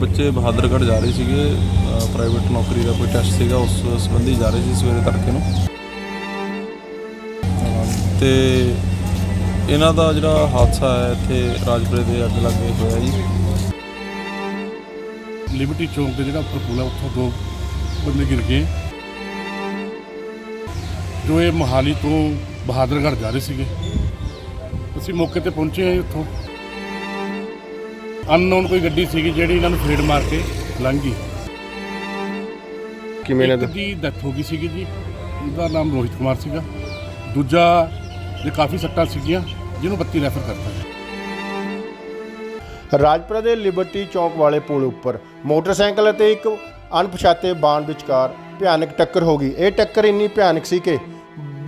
ਬੱਚੇ ਬਹਾਦਰਗੜ੍ਹ ਜਾ ਰਹੇ ਸੀਗੇ ਪ੍ਰਾਈਵੇਟ ਨੌਕਰੀ ਦਾ ਕੋਈ ਟੈਸਟ ਸੀਗਾ, ਉਸ ਸੰਬੰਧੀ ਜਾ ਰਹੇ ਸੀ ਸਵੇਰੇ ਤੜਕੇ ਨੂੰ। ਅਹ ਤੇ ਇਹਨਾਂ ਦਾ ਜਿਹੜਾ ਹਾਦਸਾ ਹੈ, ਇੱਥੇ ਰਾਜਪੁਰੇ ਦੇ ਅੱਗ ਲੱਗੇ ਹੋਇਆ ਜੀ। ਲਿਬਰਟੀ ਚੌਂਕ ਦੇ ਜਿਹੜਾ ਉੱਪਰ ਪੁਲ ਹੈ, ਉੱਥੋਂ ਦੋ ਬੰਦੇ ਗਿਰ ਗਏ। ਜੋ ਇਹ ਮੋਹਾਲੀ ਤੋਂ ਬਹਾਦਰਗੜ੍ਹ ਜਾ ਰਹੇ ਸੀਗੇ। ਅਸੀਂ ਮੌਕੇ ਤੇ ਪਹੁੰਚੇ ਹਾਂ ਜੀ ਉੱਥੋਂ। ਅਨਨੋਨ ਕੋਈ ਗੱਡੀ ਸੀਗੀ ਜਿਹੜੀ ਇਹਨਾਂ ਨੂੰ ਫੇੜ ਮਾਰ ਕੇ ਲੰਘ ਗਈ। ਕਿਵੇਂ ਇੱਕ ਨੇ ਦੀ ਡੈਥ ਹੋ ਗਈ ਸੀਗੀ ਜੀ। ਉਹਦਾ ਨਾਮ ਰੋਹਿਤ ਕੁਮਾਰ ਸੀਗਾ। ਦੂਜਾ ਦੇ ਕਾਫੀ ਸੱਟਾਂ ਸੀਗੀਆਂ ਜਿਹਨੂੰ ਬੱਤੀ ਰੈਫਰ ਕਰਤਾ। ਜੀ ਰਾਜਪੁਰਾ ਦੇ ਲਿਬਰਟੀ ਚੌਂਕ ਵਾਲੇ ਪੁਲ ਉੱਪਰ ਮੋਟਰਸਾਈਕਲ ਅਤੇ ਇੱਕ ਅਣਪਛਾਤੇ ਬਾਣ ਵਿਚਕਾਰ ਭਿਆਨਕ ਟੱਕਰ ਹੋ ਗਈ। ਇਹ ਟੱਕਰ ਇੰਨੀ ਭਿਆਨਕ ਸੀ ਕਿ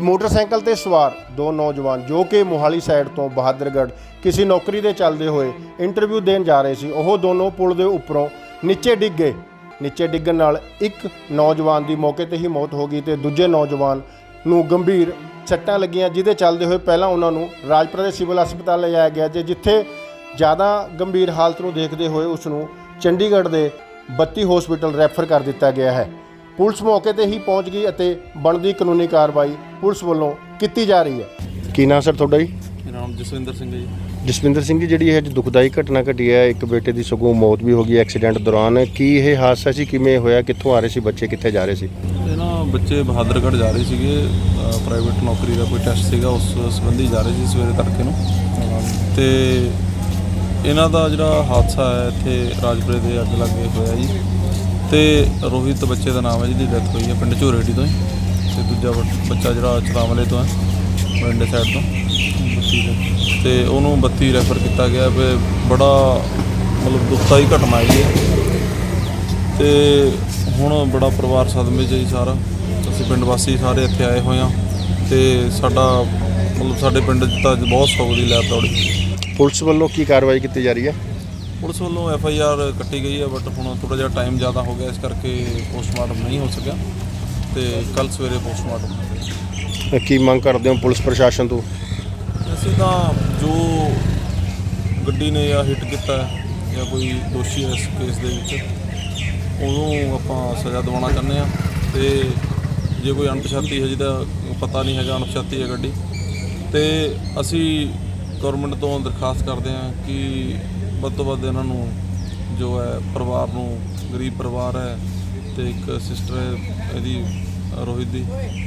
ਮੋਟਰਸਾਈਕਲ ਤੇ ਸਵਾਰ ਦੋ ਨੌਜਵਾਨ ਜੋ ਕਿ ਮੋਹਾਲੀ ਸਾਈਡ ਤੋਂ ਬਹਾਦਰਗੜ੍ਹ ਕਿਸੇ ਨੌਕਰੀ ਦੇ ਚੱਲਦੇ ਹੋਏ ਇੰਟਰਵਿਊ ਦੇਣ ਜਾ ਰਹੇ ਸੀ, ਉਹ ਦੋਨੋਂ ਪੁਲ ਦੇ ਉੱਪਰੋਂ ਨੀਚੇ ਡਿੱਗ ਗਏ। ਨੀਚੇ ਡਿੱਗਣ ਨਾਲ ਇੱਕ ਨੌਜਵਾਨ ਦੀ ਮੌਕੇ ਤੇ ਹੀ ਮੌਤ ਹੋ ਗਈ ਤੇ ਦੂਜੇ ਨੌਜਵਾਨ ਨੂੰ ਗੰਭੀਰ ਸੱਟਾਂ ਲੱਗੀਆਂ, ਜਿਹਦੇ ਚੱਲਦੇ ਹੋਏ ਪਹਿਲਾਂ ਉਹਨਾਂ ਨੂੰ ਰਾਜਪੁਰਾ ਦੇ ਸਿਵਲ ਹਸਪਤਾਲ ਲਿਜਾਇਆ ਗਿਆ ਜੇ, ਜਿੱਥੇ ਜ਼ਿਆਦਾ ਗੰਭੀਰ ਹਾਲਤ ਨੂੰ ਦੇਖਦੇ ਹੋਏ ਉਸ ਨੂੰ ਚੰਡੀਗੜ੍ਹ ਦੇ 32 ਹਸਪੀਟਲ ਰੈਫਰ ਕਰ ਦਿੱਤਾ ਗਿਆ ਹੈ। ਪੁਲਿਸ ਮੌਕੇ ਤੇ ਹੀ ਪਹੁੰਚ ਗਈ ਅਤੇ ਬਣਦੀ ਕਾਨੂੰਨੀ ਕਾਰਵਾਈ ਪੁਲਿਸ ਵੱਲੋਂ ਕੀਤੀ ਜਾ ਰਹੀ ਹੈ। ਕੀ ਨਾਂ ਸਰ ਤੁਹਾਡਾ ਜੀ? ਮੇਰਾ ਨਾਮ ਜਸਵਿੰਦਰ ਸਿੰਘ ਹੈ ਜੀ। ਜਸਵਿੰਦਰ ਸਿੰਘ ਜੀ ਜਿਹੜੀ ਇਹ ਅੱਜ ਦੁਖਦਾਈ ਘਟਨਾ ਘਟੀ ਹੈ ਇੱਕ ਬੇਟੇ ਦੀ ਸਗੋਂ ਮੌਤ ਵੀ ਹੋ ਗਈ ਐਕਸੀਡੈਂਟ ਦੌਰਾਨ ਕੀ ਇਹ ਹਾਦਸਾ ਸੀ ਕਿਵੇਂ ਹੋਇਆ ਕਿੱਥੋਂ ਆ ਰਹੇ ਸੀ ਬੱਚੇ ਕਿੱਥੇ ਜਾ ਰਹੇ ਸੀ? ਇਹ ਨਾ ਬੱਚੇ ਬਹਾਦਰਗੜ੍ਹ ਜਾ ਰਹੇ ਸੀਗੇ ਪ੍ਰਾਈਵੇਟ ਨੌਕਰੀ ਦਾ ਕੋਈ ਟੈਸਟ ਸੀਗਾ ਉਸ ਸੰਬੰਧੀ ਜਾ ਰਹੇ ਸੀ ਸਵੇਰੇ ਤੜਕੇ ਨੂੰ। ਤੇ ਇਹਨਾਂ ਦਾ ਜਿਹੜਾ ਹਾਦਸਾ ਹੈ ਇੱਥੇ ਰਾਜਪੁਰੇ ਦੇ ਅੱਗ ਲੱਗੇ ਹੋਇਆ ਜੀ। ਤੇ ਰੋਹਿਤ ਬੱਚੇ ਦਾ ਨਾਮ ਹੈ ਜਿਹਦੀ ਡੈਥ ਹੋਈ ਹੈ ਪਿੰਡ ਝੋਰੇੜੀ ਤੋਂ ਹੀ ਤੇ ਦੂਜਾ ਬੱਚ- ਬੱਚਾ ਜਿਹੜਾ ਚਲਾਮਲੇ ਤੋਂ ਹੈ ਮਰਿੰਡੇ ਸਾਈਡ ਤੋਂ। ਤੇ ਉਹਨੂੰ 32 ਰੈਫਰ ਕੀਤਾ ਗਿਆ ਵੀ ਬੜਾ ਮਤਲਬ ਦੁਖਦਾਈ ਘਟਨਾ ਆਈ ਹੈ। ਤੇ ਹੁਣ ਬੜਾ ਪਰਿਵਾਰ ਸਦਮੇ 'ਚ ਜੀ ਸਾਰਾ। ਅਸੀਂ ਪਿੰਡ ਵਾਸੀ ਸਾਰੇ ਇੱਥੇ ਆਏ ਹੋਏ ਆ ਤੇ ਸਾਡਾ ਮਤਲਬ ਸਾਡੇ ਪਿੰਡ 'ਚ ਤਾਂ ਅੱਜ ਬਹੁਤ ਸੌ ਦੀ ਲੈਬ ਦੌੜੀ ਪੁਲਿਸ ਵੱਲੋਂ ਕੀ ਕਾਰਵਾਈ ਕੀਤੀ ਜਾ ਰਹੀ ਹੈ? ਪੁਲਿਸ ਵੱਲੋਂ ਐਫ ਆਈ ਆਰ ਕੱਟੀ ਗਈ ਹੈ ਬਟ ਹੁਣ ਥੋੜਾ ਜਿਹਾ ਟਾਈਮ ਜ਼ਿਆਦਾ ਹੋ ਗਿਆ ਇਸ ਕਰਕੇ ਪੋਸਟਮਾਰਟਮ ਨਹੀਂ ਹੋ ਸਕਿਆ ਤੇ ਕੱਲ ਸਵੇਰੇ ਪੋਸਟਮਾਰਟਮ ਹੋਵੇਗਾ ਕੀ ਮੰਗ ਕਰਦੇ ਹੋ ਪੁਲਿਸ ਪ੍ਰਸ਼ਾਸਨ ਤੋਂ? ਅਸੀਂ ਤਾਂ ਜੋ ਗੱਡੀ ਨੇ ਜਾਂ ਹਿੱਟ ਕੀਤਾ ਜਾਂ ਕੋਈ ਦੋਸ਼ੀ ਇਸ ਕੇਸ ਦੇ ਵਿੱਚ ਉਹਨੂੰ ਆਪਾਂ ਸਜ਼ਾ ਦਿਵਾਉਣਾ ਚਾਹੁੰਦੇ ਆ ਤੇ ਜੇ ਕੋਈ ਅਣਪਛਾਤੀ ਹੈ ਜਿਹਦਾ ਪਤਾ ਨਹੀਂ ਹੈਗਾ ਅਣਪਛਾਤੀ ਹੈ ਗੱਡੀ ਤੇ ਅਸੀਂ ਗਵਰਨਮੈਂਟ ਤੋਂ ਦਰਖਾਸਤ ਕਰਦੇ ਹਾਂ ਕਿ ਵੱਧ ਤੋਂ ਵੱਧ ਇਹਨਾਂ ਨੂੰ ਜੋ ਹੈ ਪਰਿਵਾਰ ਨੂੰ ਗਰੀਬ ਪਰਿਵਾਰ ਹੈ ਤੇ ਇੱਕ ਸਿਸਟਰ ਹੈ ਇਹਦੀ ਰੋਹਿਤ ਦੀ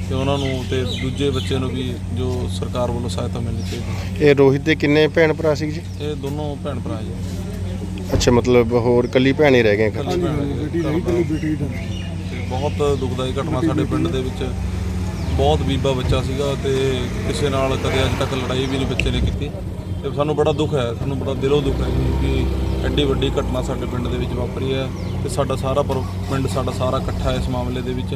ਤੇ ਉਹਨਾਂ ਨੂੰ ਤੇ ਦੂਜੇ ਬੱਚੇ ਨੂੰ ਵੀ ਜੋ ਸਰਕਾਰ ਵੱਲੋਂ ਸਹਾਇਤਾ ਮਿਲਣੀ ਚਾਹੀਦੀ ਇਹ ਰੋਹਿਤ ਦੇ ਕਿੰਨੇ ਭੈਣ ਭਰਾ ਸੀ ਜੀ। ਇਹ ਦੋਨੋਂ ਭੈਣ ਭਰਾ ਜੀ। ਅੱਛਾ ਮਤਲਬ ਹੋਰ ਕੱਲੀ ਭੈਣ ਹੀ ਰਹਿ ਗਏ ਘਰ 'ਚ। ਬੇਟੀ ਰਹੀ ਕੱਲੀ ਬੇਟੀ ਦਾ ਤੇ ਬਹੁਤ ਦੁਖਦਾਈ ਘਟਨਾ ਸਾਡੇ ਪਿੰਡ ਦੇ ਵਿੱਚ। ਬਹੁਤ ਬੀਬਾ ਬੱਚਾ ਸੀਗਾ ਤੇ ਕਿਸੇ ਨਾਲ ਕਦੇ ਅੱਜ ਤੱਕ ਲੜਾਈ ਵੀ ਨਹੀਂ ਬੱਚੇ ਨੇ ਕੀਤੀ। ਤੇ ਸਾਨੂੰ ਬੜਾ ਦੁੱਖ ਹੈ ਸਾਨੂੰ ਬੜਾ ਦਿਲੋਂ ਦੁੱਖ ਹੈ ਜੀ ਕਿ ਐਡੀ ਵੱਡੀ ਘਟਨਾ ਸਾਡੇ ਪਿੰਡ ਦੇ ਵਿੱਚ ਵਾਪਰੀ ਹੈ ਤੇ ਸਾਡਾ ਸਾਰਾ ਪਰ- ਪਿੰਡ ਸਾਡਾ ਸਾਰਾ ਇਕੱਠਾ ਹੈ ਇਸ ਮਾਮਲੇ ਦੇ ਵਿੱਚ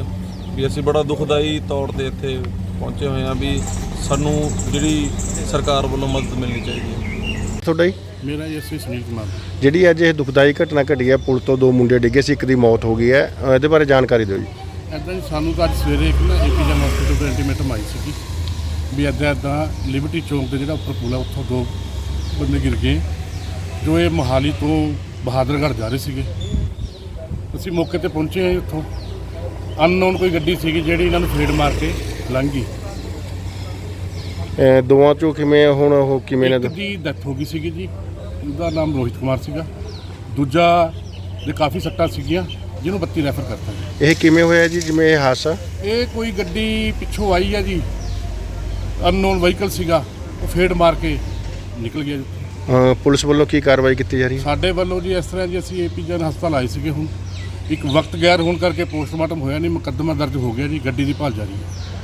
ਵੀ ਅਸੀਂ ਬੜਾ ਦੁਖਦਾਈ ਤੌਰ ਤੇ ਇੱਥੇ ਪਹੁੰਚੇ ਹੋਏ ਹਾਂ ਵੀ ਸਾਨੂੰ ਜਿਹੜੀ ਸਰਕਾਰ ਵੱਲੋਂ ਮਦਦ ਮਿਲਣੀ ਚਾਹੀਦੀ ਹੈ। ਤੁਹਾਡਾ ਜੀ? ਮੇਰਾ ਐਸਏ ਸੁਨੀਲ ਕੁਮਾਰ। ਜਿਹੜੀ ਅੱਜ ਇਹ ਦੁਖਦਾਈ ਘਟਨਾ ਘਟੀ ਹੈ ਪੁਲ ਤੋਂ ਦੋ ਮੁੰਡੇ ਡਿੱਗੇ ਸੀ ਇੱਕ ਦੀ ਮੌਤ ਹੋ ਗਈ ਹੈ। ਇਹਦੇ ਬਾਰੇ ਜਾਣਕਾਰੀ ਦਿਓ ਜੀ। ਐਦਾਂ ਸਾਨੂੰ ਤਾਂ ਅੱਜ ਸਵੇਰੇ ਇੱਕ ਨਾ ਏਪੀਜਨ ਹਸਪੀਟਲ ਤੋਂ ਇੰਟੀਮੇਟਮ ਆਈ ਸੀਗੀ। ਵੀ ਐਦਾਂ ਐਦਾਂ ਲਿਬਰਟੀ ਚੌਂਕ ਤੇ ਜਿਹੜਾ ਉੱਪਰ ਪੁਲ ਹੈ ਉੱਥੋਂ ਦੋ ਬੰਦੇ ਗਿਰ ਗਏ ਜੋ ਇਹ ਮੋਹਾਲੀ ਤੋਂ ਬਹਾਦਰਗੜ੍ਹ ਜਾ ਰਹੇ ਸੀਗੇ। ਅਸੀਂ ਮੌਕੇ ਤੇ ਪਹੁੰਚੇ ਉੱਥੋਂ ਅਨਨੋਨ ਕੋਈ ਗੱਡੀ ਸੀਗੀ ਜਿਹੜੀ ਇਹਨਾਂ ਨੂੰ ਫੇੜ ਮਾਰ ਕੇ ਲੰਘ ਗਈ। ਅਹ ਦੋਵਾਂ ਚੋਂ ਕਿਵੇਂ ਹੁਣ ਉਹ ਕਿਵੇਂ ਇੱਕ ਨੇ ਦੀ ਡੈਥ ਹੋ ਗਈ ਸੀਗੀ ਜੀ ਉਹਦਾ ਨਾਮ ਰੋਹਿਤ ਕੁਮਾਰ ਸੀਗਾ। ਦੂਜਾ ਦੇ ਕਾਫੀ ਸੱਟਾਂ ਸੀਗੀਆਂ ਜਿਹਨੂੰ ਬੱਤੀ ਰੈਫਰ ਕਰਤਾ ਜੀ। ਇਹ ਕਿਵੇਂ ਹੋਇਆ ਜੀ ਜਿਵੇਂ ਇਹ ਹਾਦਸਾ? ਇਹ ਕੋਈ ਗੱਡੀ ਪਿੱਛੋਂ ਆਈ ਆ ਜੀ ਅਨਨੋਨ ਵਹੀਕਲ ਸੀਗਾ ਉਹ ਫੇੜ ਮਾਰ ਕੇ ਨਿਕਲ ਗਿਆ। ਜੀ ਪੁਲਿਸ ਵੱਲੋਂ ਕੀ ਕਾਰਵਾਈ ਕੀਤੀ ਜਾ ਰਹੀ ਹੈ? ਸਾਡੇ ਵੱਲੋਂ ਜੀ ਇਸ ਤਰ੍ਹਾਂ ਜੀ ਅਸੀਂ ਏਪੀ ਜਨ ਹਸਪਤਾਲ ਆਏ ਸੀਗੇ ਹੁਣ। ਇੱਕ ਵਕਤ ਗੈਰ ਹੋਣ ਕਰਕੇ ਪੋਸਟਮਾਰਟਮ ਹੋਇਆ ਨਹੀਂ ਮੁਕੱਦਮਾ ਦਰਜ ਹੋ ਗਿਆ ਜੀ ਗੱਡੀ ਦੀ ਭਾਲ ਜਾਰੀ ਹੈ।